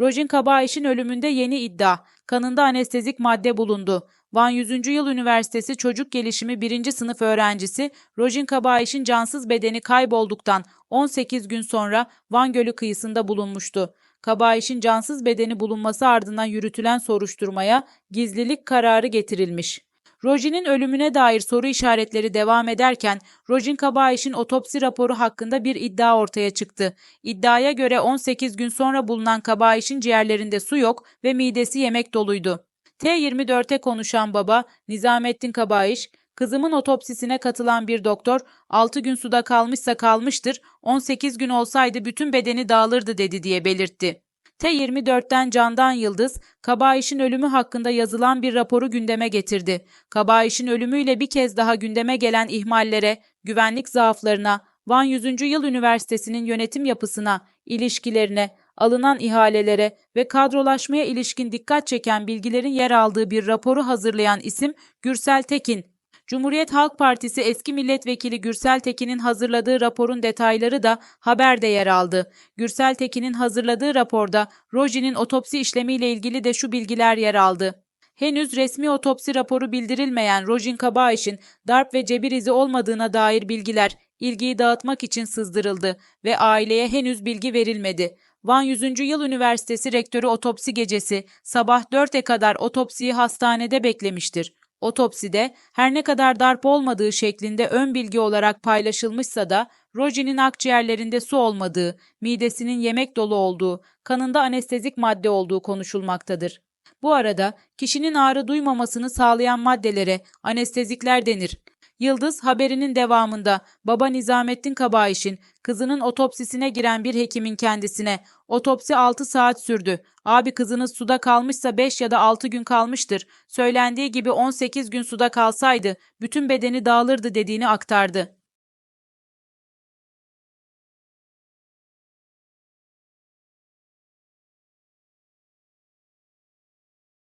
Rojin Kabayiş'in ölümünde yeni iddia. Kanında anestezik madde bulundu. Van 100. Yıl Üniversitesi Çocuk Gelişimi 1. sınıf öğrencisi Rojin Kabayiş'in cansız bedeni kaybolduktan 18 gün sonra Van Gölü kıyısında bulunmuştu. Kabayiş'in cansız bedeni bulunması ardından yürütülen soruşturmaya gizlilik kararı getirilmiş. Rojin'in ölümüne dair soru işaretleri devam ederken Rojin Kabayiş'in otopsi raporu hakkında bir iddia ortaya çıktı. İddiaya göre 18 gün sonra bulunan Kabayiş'in ciğerlerinde su yok ve midesi yemek doluydu. T24'te konuşan baba Nizamettin Kabayiş, kızımın otopsisine katılan bir doktor 6 gün suda kalmışsa kalmıştır, 18 gün olsaydı bütün bedeni dağılırdı dedi diye belirtti. T24'ten Candan Yıldız, Kabayiş'in ölümü hakkında yazılan bir raporu gündeme getirdi. Kabayiş'in ölümüyle bir kez daha gündeme gelen ihmallere, güvenlik zaaflarına, Van 100. Yıl Üniversitesi'nin yönetim yapısına, ilişkilerine, alınan ihalelere ve kadrolaşmaya ilişkin dikkat çeken bilgilerin yer aldığı bir raporu hazırlayan isim Gürsel Tekin. Cumhuriyet Halk Partisi eski milletvekili Gürsel Tekin'in hazırladığı raporun detayları da haberde yer aldı. Gürsel Tekin'in hazırladığı raporda Roji'nin otopsi işlemiyle ilgili de şu bilgiler yer aldı. Henüz resmi otopsi raporu bildirilmeyen Rojin Kabayiş'in darp ve cebir izi olmadığına dair bilgiler ilgiyi dağıtmak için sızdırıldı ve aileye henüz bilgi verilmedi. Van 100. Yıl Üniversitesi Rektörü otopsi gecesi sabah 4'e kadar otopsiyi hastanede beklemiştir. Otopside her ne kadar darp olmadığı şeklinde ön bilgi olarak paylaşılmışsa da Roji'nin akciğerlerinde su olmadığı, midesinin yemek dolu olduğu, kanında anestezik madde olduğu konuşulmaktadır. Bu arada kişinin ağrı duymamasını sağlayan maddelere anestezikler denir. Yıldız haberinin devamında baba Nizamettin Kabayiş'in kızının otopsisine giren bir hekimin kendisine otopsi 6 saat sürdü. Abi kızınız suda kalmışsa 5 ya da 6 gün kalmıştır. Söylendiği gibi 18 gün suda kalsaydı bütün bedeni dağılırdı dediğini aktardı.